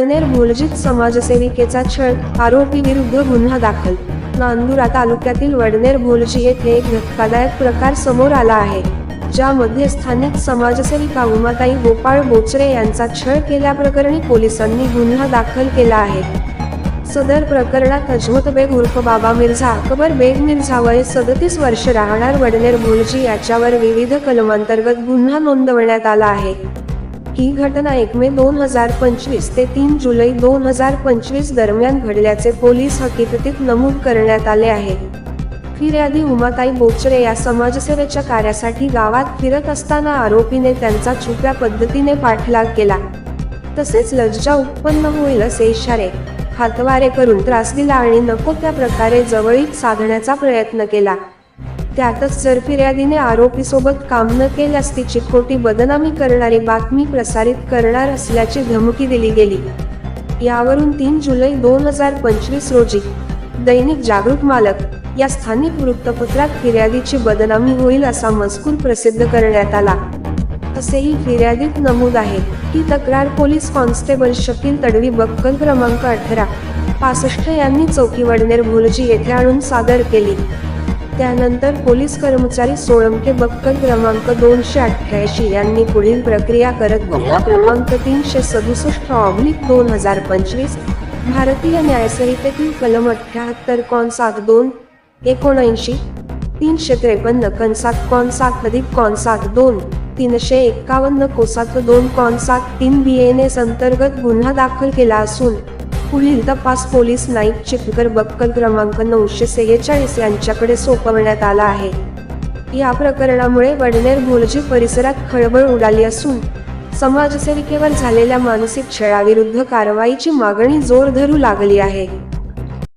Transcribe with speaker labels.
Speaker 1: वडनेर भोलजीत समाजसेविकेचा छळ आरोपी विरुद्ध गुन्हा दाखल. नांदुरा तालुक्यातील वडनेर भोलजी येथे एक धक्कादायक प्रकार समोर आला आहे ज्यामध्ये स्थानिक समाजसेविका उमाताई गोपाळ बोचरे यांचा छळ केल्याप्रकरणी पोलिसांनी गुन्हा दाखल केला आहे. सदर प्रकरणात अजमत बेग उर्फ बाबा मिर्झा अकबर बेग मिर्झा वय सदतीस वर्ष राहणार वडनेर भोलजी याच्यावर विविध कलमांतर्गत गुन्हा नोंदवण्यात आला आहे. ही घटना एक मे दोन हजार पंचवीस ते तीन जुलै दोन हजार पंचवीस दरम्यान घडल्याचे पोलीस हकीकतीत नमूद करण्यात आले आहे. फिर्यादी उमाताई बोचरे या समाजसेवेच्या कार्यासाठी गावात फिरत असताना आरोपीने त्यांचा छुप्या पद्धतीने पाठलाग केला. तसेच लज्जा उत्पन्न होईल असे इशारे हातवारे करून त्रास दिला आणि नको त्या प्रकारे जवळीक साधण्याचा प्रयत्न केला. त्यातच जर फिर्यादीने आरोपीसोबत काम न केल्यास तिची खोटी बदनामी करणारी बातमी प्रसारित करणार असल्याची धमकी दिली गेली. यावरून तीन जुलै दोन हजार पंचवीस रोजी दैनिक जागृत मालक या स्थानिक वृत्तपत्रात फिर्यादीची बदनामी होईल असा मजकूर प्रसिद्ध करण्यात आला. असेही फिर्यादीत नमूद आहे ही तक्रार पोलीस कॉन्स्टेबल शकील तडवी बक्कल क्रमांक अठरा पासष्ट यांनी चौकी वडनेर भुलजी येथे आणून सादर केली. त्यानंतर पोलीस कर्मचारी सोळंके बक्कल क्रमांक दोनशे अठ्ठ्याऐंशी यांनी पुढील प्रक्रिया करत गुन्हा क्रमांक तीनशे सदुसष्ट ऑब्लिक दोन हजार पंचवीस भारतीय न्यायसंहितेतील कलम अठ्ठ्याहत्तर कॉन्सात दोन एकोणऐंशी तीनशे त्रेपन्न कनसात कॉन्सात अधिक कॉन्सात दोन तीनशे एक्कावन्न कोसात दोन कॉन्सात तीन बी एन एस अंतर्गत गुन्हा दाखल केला असून पुढील तपास पोलीस नाईक चिपकर बक्कल क्रमांक नऊशे सेहेचाळीस यांच्याकडे सोपवण्यात आला आहे. या प्रकरणामुळे वडनेर भोलजी परिसरात खळबळ उडाली असून समाजसेविकेवर झालेल्या मानसिक छळाविरुद्ध कारवाईची मागणी जोर धरू लागली आहे.